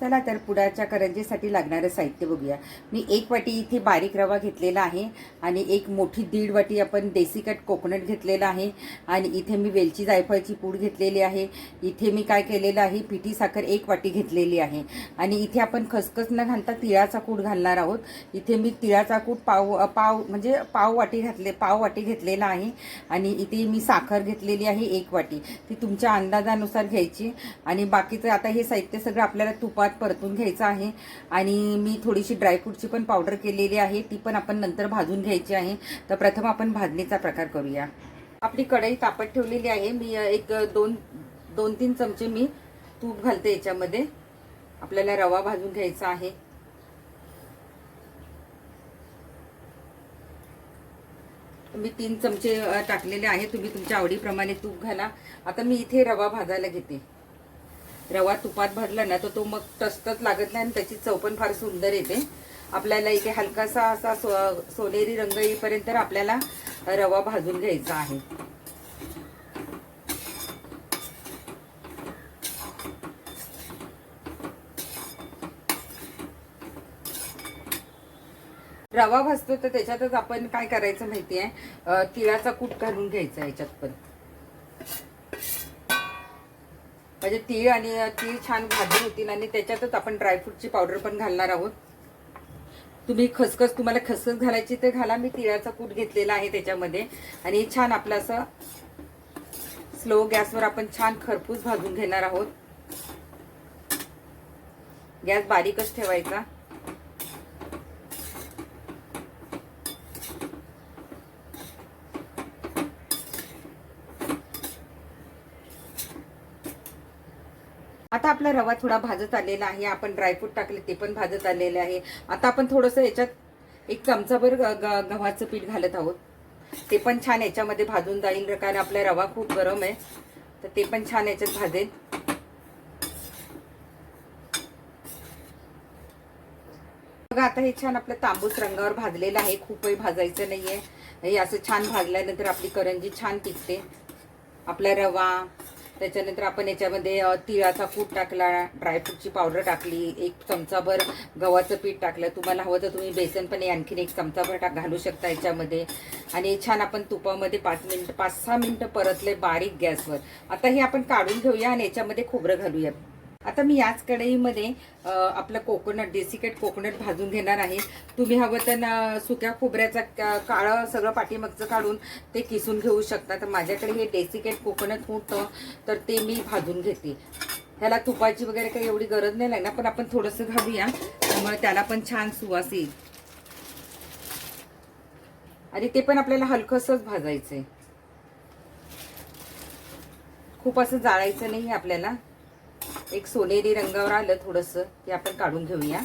चला तर पुडाच्या करंजीसाठी लागणारं साहित्य बघूया. मी एक वाटी इथे बारीक रवा घेतलेला आहे आणि एक मोठी दीड वाटी आपण देसी कट कोकोनट घेतलेला आहे आणि इथे मी वेलची जायफळची पूड घेतलेली आहे. इथे मी काय केलेलं आहे पिठी साखर एक वाटी घेतलेली आहे. आणि इथे आपण खसखस न घालता तिळाचा कूट घालणार आहोत. इथे मी तिळाचा कूट पाव पाव म्हणजे पाव वाटी घातले पाव वाटी घेतलेला आहे. आणि इथे मी साखर घेतलेली आहे एक वाटी. ती तुमच्या अंदाजानुसार घ्यायची. आणि बाकीचं आता हे साहित्य सगळं आपल्याला तुपात परतून घ्यायचा आहे आणि मी थोडीशी ड्रायफ्रूटची पण पावडर केलेली आहे. ती पण आपण नंतर भाजून घ्यायची आहे. तर प्रथम आपण भाजणीचा प्रकार करूया. आपली कढई तापत ठेवलेली आहे. मी एक दोन दोन तीन चमचे मी तूप घालते याच्यामध्ये. आपल्याला रवा भाजून घ्यायचा आहे. मी तीन चमचे टाकलेले आहे. तुम्ही तुमच्या आवडीप्रमाणे तूप घाला. आता मी इथे रवा भाजायला घेते. रवा तुपात भरला ना तर तो मग टस्तच लागत नाही आणि त्याची चव पण फार सुंदर येते. आपल्याला इथे हलकासा असा सो सोनेरी रंग येईपर्यंत आपल्याला रवा भाजून घ्यायचा आहे. रवा भाजतो तर त्याच्यातच आपण काय करायचं माहिती आहे तिळाचा कूट घालून घ्यायचा याच्यात पण. म्हणजे तीळ आणि तीळ छान भाजून होतील आणि त्याच्यातच आपण ड्रायफ्रूटची पावडर पण घालणार आहोत. तुम्ही खसखस तुम्हाला खसखस घालायची तर घाला. मी तिळाचा कूट घेतलेला आहे त्याच्यामध्ये. आणि छान आपलं असं स्लो गॅसवर आपण छान खरपूस भाजून घेणार आहोत. गॅस बारीकच ठेवायचा. आता आपला रवा थोडा भाजत आलेला आहे आपण ड्रायफ्रूट टाकले ते पण भाजत आलेले आहे. आता आपण थोडंसं याच्यात एक चमचाभर ग- ग- गव्हाचं पीठ घालत आहोत. ते पण छान याच्यामध्ये भाजून जाईल. कारण आपला रवा खूप गरम आहे. तर ते पण छान याच्यात भाजेल. बघा आता हे छान आपलं तांबूस रंगावर भाजलेलं आहे. खूपही भाजायचं नाहीये. हे असं छान भाजल्यानंतर आपली करंजी छान टिकते आपला रवा त्याच्यानंतर आपण याच्यामध्ये तिळाचा कूट टाकला ड्रायफ्रूटची पावडर टाकली एक चमचाभर गव्हाचं पीठ टाकलं. तुम्हाला हवं तर तुम्ही बेसन पण आणखीन एक चमचाभर टाक घालू शकता याच्यामध्ये. आणि छान आपण तुपामध्ये पाच मिनटं पाच सहा मिनटं परतले बारीक गॅसवर. आता हे आपण काढून घेऊया आणि याच्यामध्ये खोबरं घालूया. आता मी याच कढईमध्ये आपलं कोकोनट डेसिकेट कोकोनट भाजून घेणार आहे. तुम्ही हवं तर ना सुक्या खोबऱ्याचा का- काळं सगळं पाठीमागचं काढून ते किसून घेऊ शकता. तर माझ्याकडे हे डेसिकेट कोकोनट होतं तर ते मी भाजून घेते. ह्याला तुपाची वगैरे काही एवढी गरज नाही लागणार पण आपण थोडंसं घालूया. त्यामुळे त्याला पण छान सुवास येईल. आणि ते पण आपल्याला हलकसच आहे खूप असं जाळायचं नाही आपल्याला. एक सोनेरी रंगावर आलं थोडस ते आपण काढून घेऊया.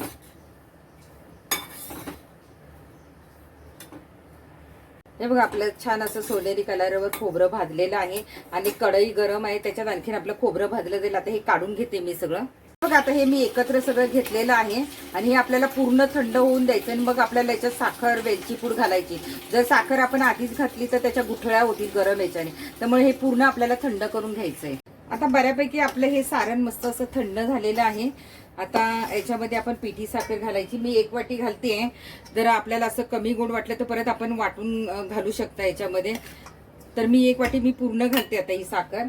हे बघा आपलं छान असं सोनेरी कलरवर खोबरं भाजलेलं आहे आणि कढई गरम आहे त्याच्यात आणखीन आपलं खोबरं भाजलं जाईल आता हे काढून घेते मी सगळं. बघा आता हे मी एकत्र सगळं घेतलेलं आहे आणि हे आपल्याला पूर्ण थंड होऊन द्यायचं आणि मग आपल्याला याच्यात साखर वेलची पूड घालायची. जर साखर आपण आधीच घातली तर त्याच्या गुठळ्या होतील गरम याच्याने. त्यामुळे हे पूर्ण आपल्याला थंड करून घ्यायचंय. आता बऱ्यापैकी आपलं हे सारण मस्त असं थंड झालेलं आहे. आता याच्यामध्ये आपण पिठी साखर घालायची. मी एक वाटी घालते. जर आपल्याला असं कमी गोड वाटलं तर परत आपण वाटून घालू शकता याच्यामध्ये. तर मी एक वाटी मी पूर्ण घालते आता ही साखर.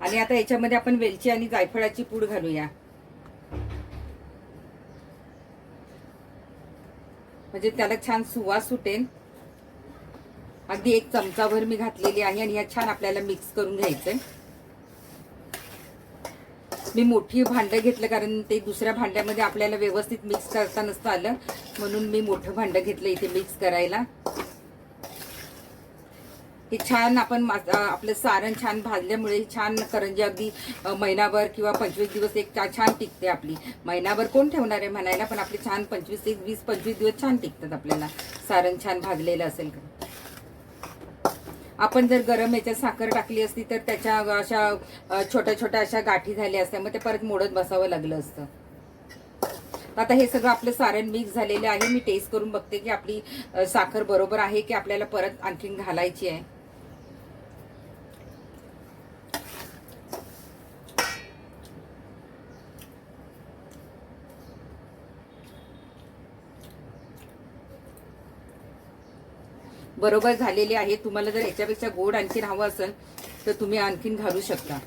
आणि आता याच्यामध्ये आपण वेलची आणि जायफळाची पूड घालूया. म्हणजे त्याला छान सुवास सुटेल. अगदी एक चमचाभर मी घातलेली आहे आणि या छान आपल्याला मिक्स करून घ्यायचंय. मी मोठी भांडं घेतलं कारण ते दुसऱ्या भांड्यामध्ये आपल्याला व्यवस्थित मिक्स करता नसतं आलं. म्हणून मी मोठं भांडं घेतलं इथे मिक्स करायला. हे छान आपण आपलं सारण छान भाजल्यामुळे छान करंजी अगदी महिनाभर किंवा पंचवीस दिवस एक छान टिकते आपली. महिनाभर कोण ठेवणार आहे म्हणायला पण आपली छान पंचवीस एक वीस पंचवीस दिवस छान टिकतात आपल्याला. सारण छान भाजलेलं असेल का? आपण जर गरम याच्यात साखर टाकली असती तर त्याच्या अशा छोट्या छोट्या अशा गाठी झाल्या असत्या. मग ते परत मोडत बसावं लागलं असतं. आता हे सगळं आपलं सारण मिक्स झालेलं आहे. मी टेस्ट करून बघते की आपली साखर बरोबर आहे की आपल्याला परत आणखीन घालायची आहे. बरोबर झालेली आहे. तुम्हाला जर याच्यापेक्षा गोड आणखीन हवं असेल तर तुम्ही आणखीन घालू शकता.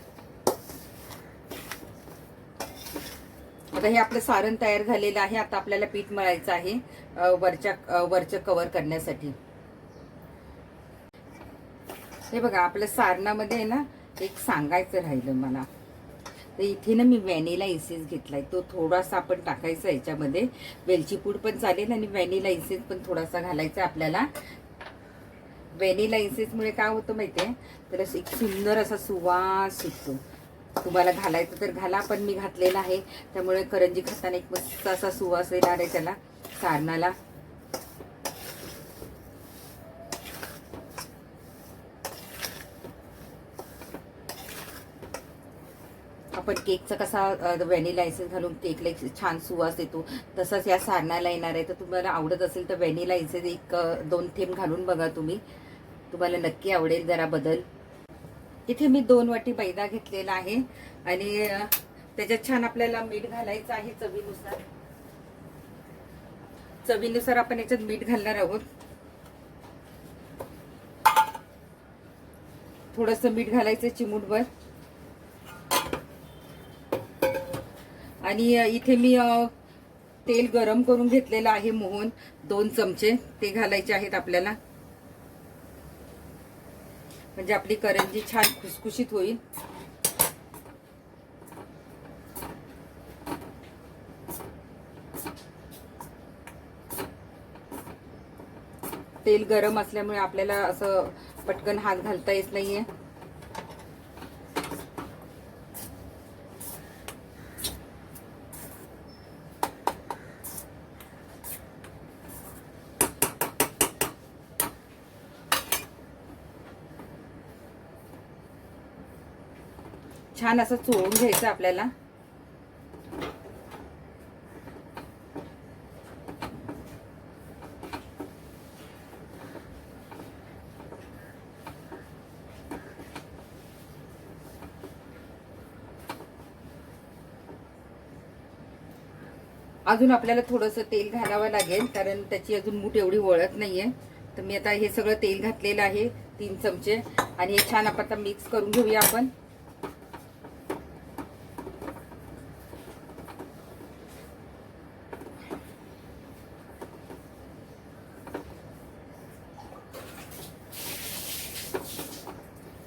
आता हे आपलं सारण तयार झालेलं आहे. आता आपल्याला पीठ मळायचं आहे वरच्या वरचं कव्हर करण्यासाठी. हे बघा आपल्या सारणामध्ये आहे ना एक सांगायचं राहिलं मला. तर इथे ना मी व्हॅनिला इसेन्स घेतलाय. तो थोडासा आपण टाकायचा याच्यामध्ये. वेलची पूड पण चालेल आणि व्हॅनिला इसेन्स पण थोडासा घालायचा आपल्याला. व्हॅनिला इसेन्समुळे काय होतं माहिती आहे तर एक सुंदर असा सुवास सुटतो तुम्हाला घालायचं तर घाला पण मी घातलेला आहे. त्यामुळे करंजी खाताना एक मस्त असा सुवास येणार आहे त्याला सारणाला. आपण केकचा कसा व्हॅनिला इसेन्स घालून केकला एक छान सुवास येतो. तसंच या सारणाला येणार आहे. तर तुम्हाला आवडत असेल तर व्हॅनिला इसेन्स एक दोन थेंब घालून बघा तुम्ही. तुम्हाला नक्की आवडेल जरा बदल. इथे मी दोन वाटी मैदा घेतलेला आहे आणि त्याच्यात छान आपल्याला मीठ घालायचं आहे चवीनुसार. चवीनुसार आपण याच्यात मीठ घालणार आहोत. थोडस मीठ घालायचं चिमूटभर. आणि इथे मी तेल गरम करून घेतलेलं आहे मोहन. दोन चमचे ते घालायचे आहेत आपल्याला. म्हणजे आपली करंजी छान खुसखुशीत होईल. तेल गरम असल्यामुळे आपल्याला असं पटकन हात घालता येत नाहीये. छान असं चोळून घ्यायचं आपल्याला. अजून आपल्याला थोडंसं तेल घालावं लागेल कारण त्याची अजून मूठ एवढी वळत नाहीये. तर मी आता हे सगळं तेल घातलेलं आहे तीन चमचे. आणि हे छान आपण आता मिक्स करून घेऊया आपण.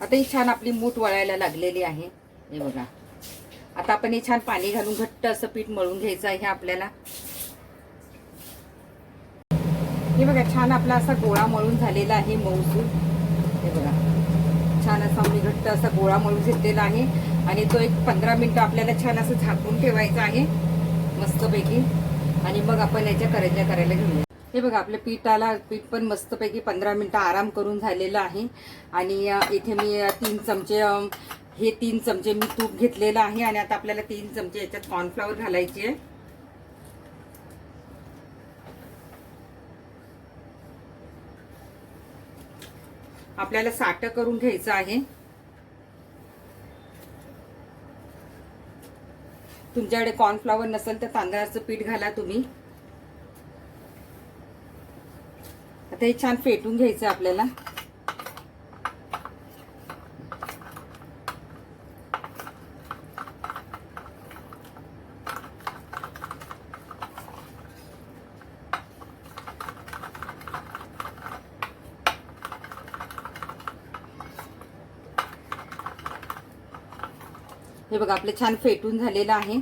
आता ही छान आपली मूठ वळायला लागलेली आहे. हे बघा. आता आपण हे छान पाणी घालून घट्ट असं पीठ मळून घ्यायचं आहे आपल्याला. हे बघा छान आपला असा गोळा मळून झालेला आहे मऊसूर हे बघा. छान असा मी घट्ट असा गोळा मळून घेतलेला आहे. आणि तो एक पंधरा मिनिटं आपल्याला छान असं झाकून ठेवायचा आहे. मस्तपैकी. आणि मग आपण याच्या करंज्या करायला घेऊया. हे बघा आपल्या पीठाला पीठ पण मस्तपैकी पंधरा मिनटं आराम करून झालेलं आहे. आणि इथे मी तीन चमचे हे तीन चमचे मी तूप घेतलेलं आहे आणि आता आपल्याला तीन चमचे याच्यात कॉर्नफ्लॉवर घालायची आहे. आपल्याला साठ करून घ्यायचं आहे. तुमच्याकडे कॉर्नफ्लॉवर नसेल तर तांदळाचं पीठ घाला तुम्ही. आता हे छान फेटून घ्यायचं आपल्याला. हे बघा आपलं छान फेटून झालेलं आहे.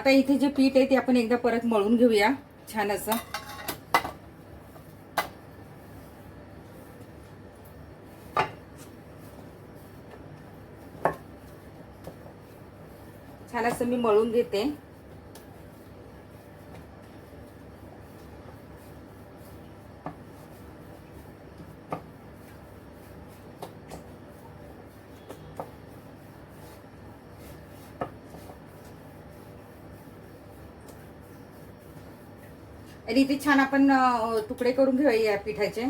आता इथे जे पीठ आहे ते आपण एकदा परत मळून घेऊया छान असं छान असं मी मळून घेते. किती छान आपण तुकडे करून घेऊया या पिठाचे.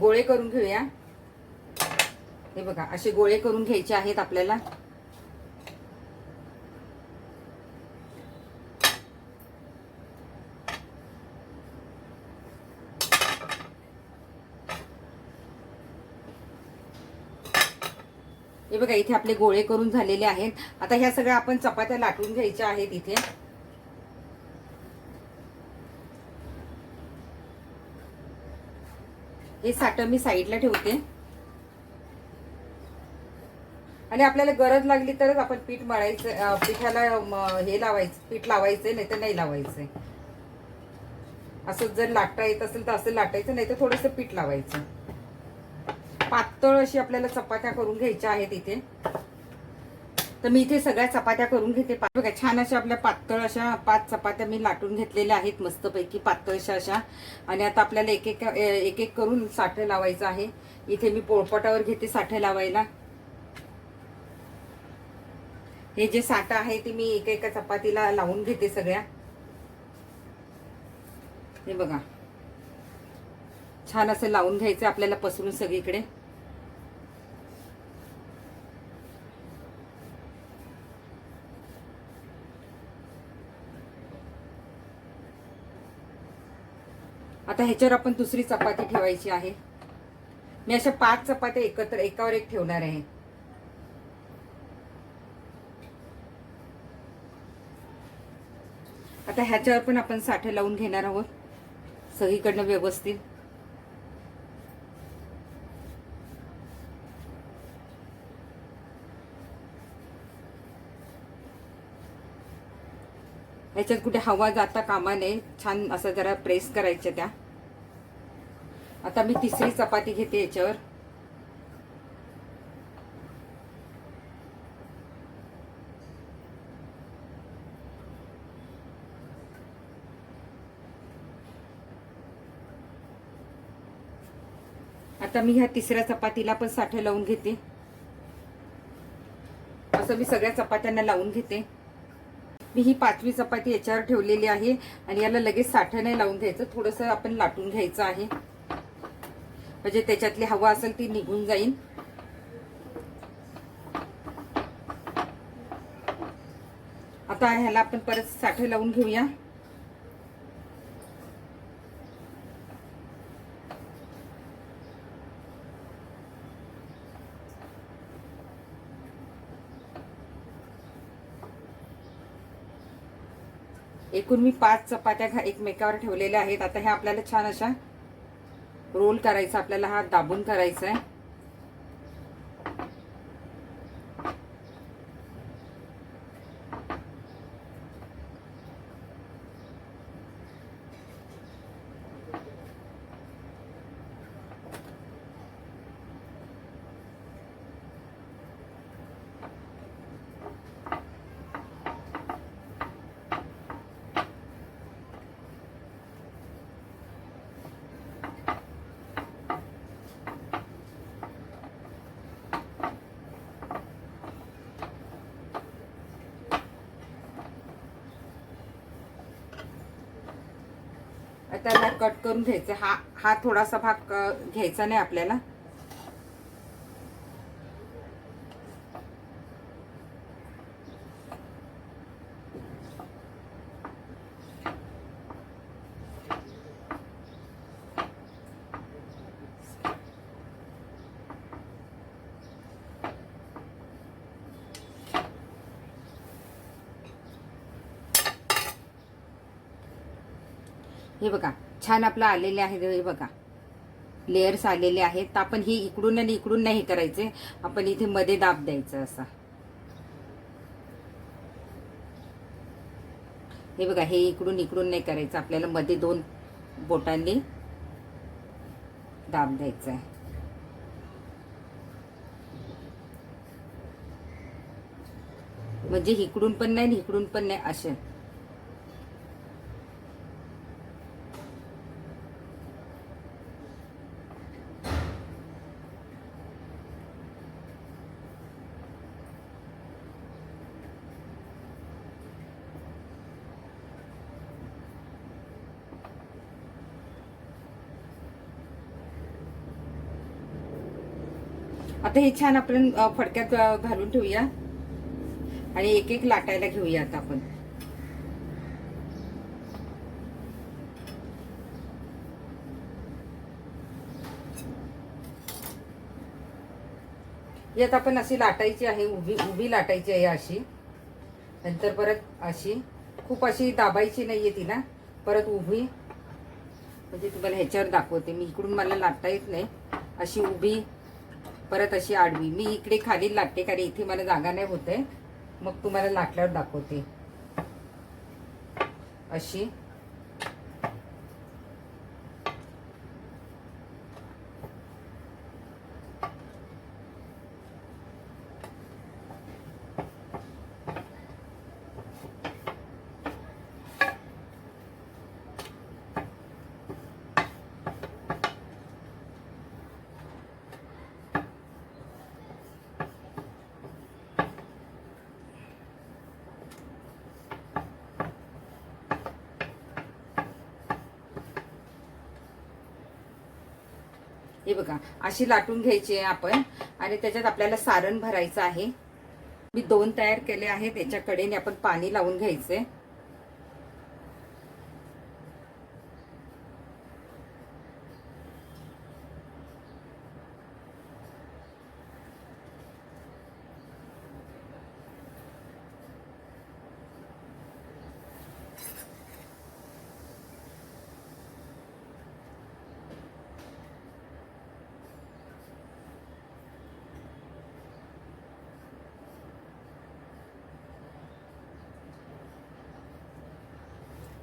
गोळे करून घेऊया. हे बघा असे गोळे करून घ्यायचे आहेत आपल्याला. हे बघा इथे आपले गोळे करून झालेले आहेत. आता ह्या सगळ्या आपण चपात्या लाटून घ्यायच्या आहेत इथे. हे साठं मी साईडला ठेवते. आणि आपल्याला गरज लागली तरच आपण पीठ मळायचं पिठाला हे लावायचं पीठ लावायचं नाही तर नाही लावायचं असं जर लाटता येत असेल तर असं लाटायचं नाही तर थोडंसं पीठ लावायचं. पातळ अशी आपल्याला चपात्या करून घ्यायच्या आहेत इथे. तर मी इथे सगळ्या चपात्या करून घेते. बघा छान अशा आपल्या पातळ अशा पाच चपात्या मी लाटून घेतलेल्या आहेत मस्तपैकी पातळशा अशा आणि आता आपल्याला एक एक एक एक करून साठे लावायचं आहे. इथे मी पोळपटावर घेते साठे लावायला. हे जे साठं आहे ते मी एका एका चपातीला लावून घेते सगळ्या. हे बघा. छान असं लावून घ्यायचं आपल्याला पसरून सगळीकडे. आता ह्याच्यावर आपण दुसरी चपाती ठेवायची आहे. मी अशा पाच चपात्या एकत्र एकावर एक ठेवणार आहे. आता ह्याच्यावर पण आपण साठे लावून घेणार आहोत. सगळीकडनं व्यवस्थित. ह्याच्यात कुठे हवा जाता कामा नये. छान असं जरा प्रेस करायच्या त्या. आता मी तिसरी चपाती घेते याच्यावर. आता मी ह्या तिसऱ्या चपातीला पण साठे लावून घेते. असं मी सगळ्या चपात्यांना लावून घेते. मी ही पाचवी चपाती याच्यावर ठेवलेली आहे आणि याला लगेच साठं नाही लावून घ्यायचं. थोडंसं आपण लाटून घ्यायचं आहे. म्हणजे त्याच्यातली हवा असेल ती निघून जाईल आता ह्याला आपण परत साठे लावून घेऊया. एकूण मी पाच चपात्या घा- एकमेकावर ठेवलेल्या आहेत. आता ह्या आपल्याला छान अशा रोल करायचा आपल्याला हा दाबून करायचा आहे त्याला कट करून घ्यायचं. हा हा थोडासा भाग घ्यायचा नाही आपल्याला. हे बघा छान आपलं आलेले आहे हे बघा. लेयर्स आलेले आहेत. तर आपण हे इकडून आणि इकडून नाही करायचे. आपण इथे मध्ये दाब द्यायचं असा. हे बघा हे इकडून इकडून नाही करायचं. आपल्याला मध्ये दोन बोटांनी दाब द्यायचा आहे. म्हणजे इकडून पण नाही इकडून पण नाही असे. आता हे छान आपण फडक्यात घालून ठेवूया. आणि एक एक लाटायला घेऊया आता आपण. यात आपण अशी लाटायची आहे उभी उभी लाटायची आहे अशी. नंतर परत अशी. खूप अशी दाबायची नाहीये तिला. परत उभी. म्हणजे तुम्हाला ह्याच्यावर दाखवते. मी इकडून मला लाटता येत नाही. अशी उभी. परत अशी आडवी. मी इकडे खाली लाटते कारण इथे मला जागा नाही होते मग तुम्हाला लाटल्यावर दाखवते. अशी. हे बघा अशी लाटून घ्यायची आहे आपण. आणि त्याच्यात आपल्याला सारण भरायचं आहे. मी दोन तयार केले आहेत याच्या कडेने आपण पाणी लावून घ्यायचे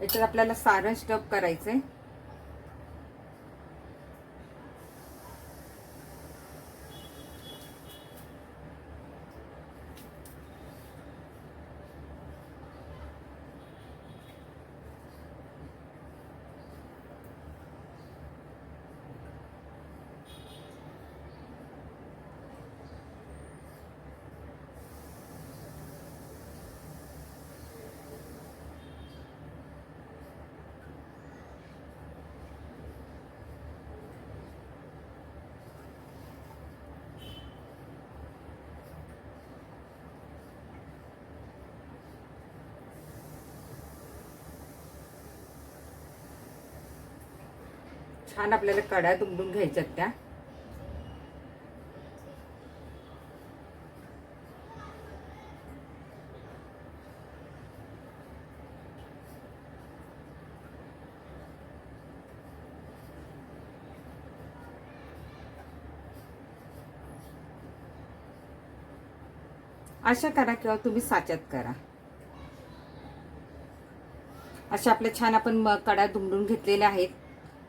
याच्यात आपल्याला सारण स्टफ आहे छान आपल्याला कड्या दुमडून घ्यायच्यात त्या. अशा करा किंवा तुम्ही साच्यात करा. अशा आपल्या छान आपण कडा दुमडून घेतलेल्या आहेत.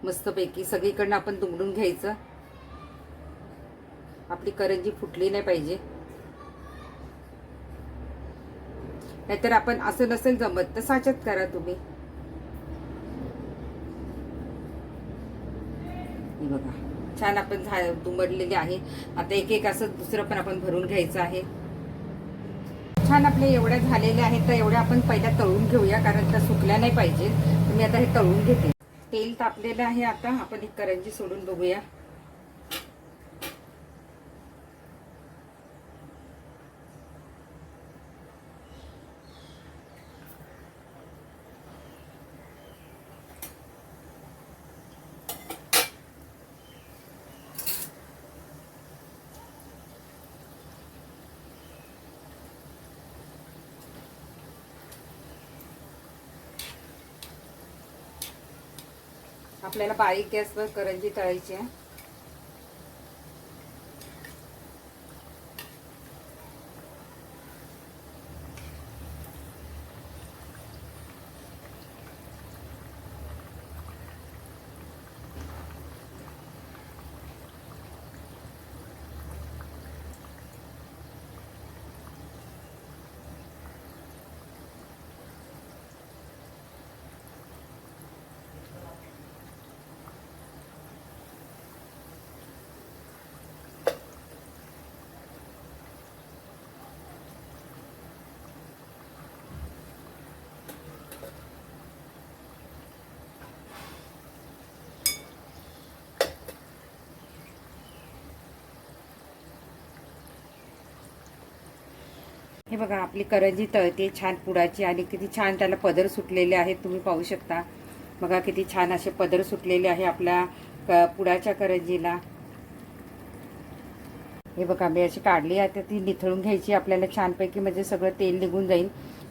मस्तपैकी सगळीकडनं आपण दुमडून घ्यायचं. आपली करंजी फुटली नाही पाहिजे. नाहीतर आपण असं नसेल जमत तर साच्यात करा तुम्ही. बघा छान आपण झा दुमडलेले आहे. आता एक एक असं दुसरं पण आपण भरून घ्यायचं आहे. छान आपले एवढ्या झालेल्या आहेत तर एवढ्या आपण पहिल्या तळून घेऊया कारण त्या सुकल्या नाही पाहिजे. तुम्ही मी आता हे तळून घेते. तेल तापलेलं आहे आता. आपण एक करंजी सोडून बघूया. आपल्याला बारीक गॅसवर करंजी तळायची आहे. हे बघा आपली करंजी तळते छान पुडाची आणि किती छान त्याला पदर सुटलेले आहेत तुम्ही पाहू शकता. बघा किती छान असे पदर सुटलेले आहे आपल्या क- पुडाच्या करंजीला. हे बघा मी अशी काढली आहे तर ती निथळून घ्यायची आपल्याला छानपैकी म्हणजे सगळं तेल निघून जाईल.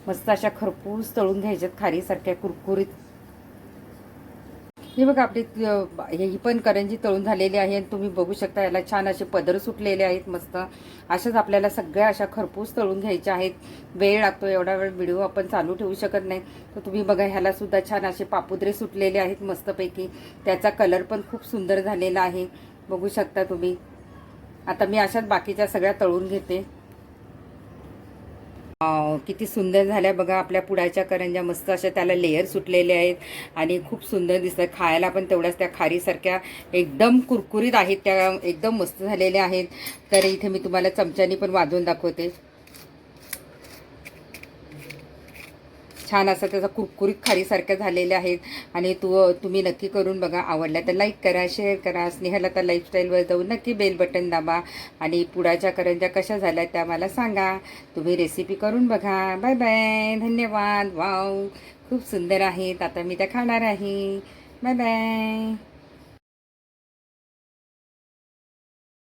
मस्त अशा खरपूस तळून घ्यायच्यात खारीसारख्या कुरकुरीत हे बघा आपली ही पण करंजी तळून झालेली आहे आणि तुम्ही बघू शकता याला छान असे पदर सुटलेले आहेत मस्त. अशाच आपल्याला सगळ्या अशा खरपूस तळून घ्यायच्या आहेत. वेळ लागतो एवढा वेळ व्हिडिओ आपण चालू ठेवू शकत नाही. तर तुम्ही बघा ह्याला सुद्धा छान असे पापुद्रे सुटलेले आहेत मस्तपैकी. त्याचा कलर पण खूप सुंदर झालेला आहे. बघू शकता तुम्ही. आता मी अशाच बाकीच्या सगळ्या तळून घेते. किती सुंदर झाल्या. बघा आपल्या पुडाच्या करंज्या मस्त अशा त्याला लेअर सुटलेले आहेत आणि खूप सुंदर दिसतात. खायला पण तेवढ्याच त्या खारीसारख्या एकदम कुरकुरीत आहेत त्या एकदम मस्त झालेल्या आहेत. तर इथे मी तुम्हाला चमच्यानी पण वाजवून दाखवते. छान असं त्याचा कुरकुरीत खारीसारख्या झालेल्या आहेत आणि तू तुम्ही नक्की करून बघा आवडल्या तर लाईक करा शेअर करा. स्नेहाला तर लाईफस्टाईलवर जाऊन नक्की बेल बटन दाबा. आणि पुडाच्या करंज्या कशा झाल्या त्या मला सांगा. तुम्ही रेसिपी करून बघा. बाय बाय धन्यवाद. वाव खूप सुंदर आहेत. आता मी त्या खाणार आहे. Bye bye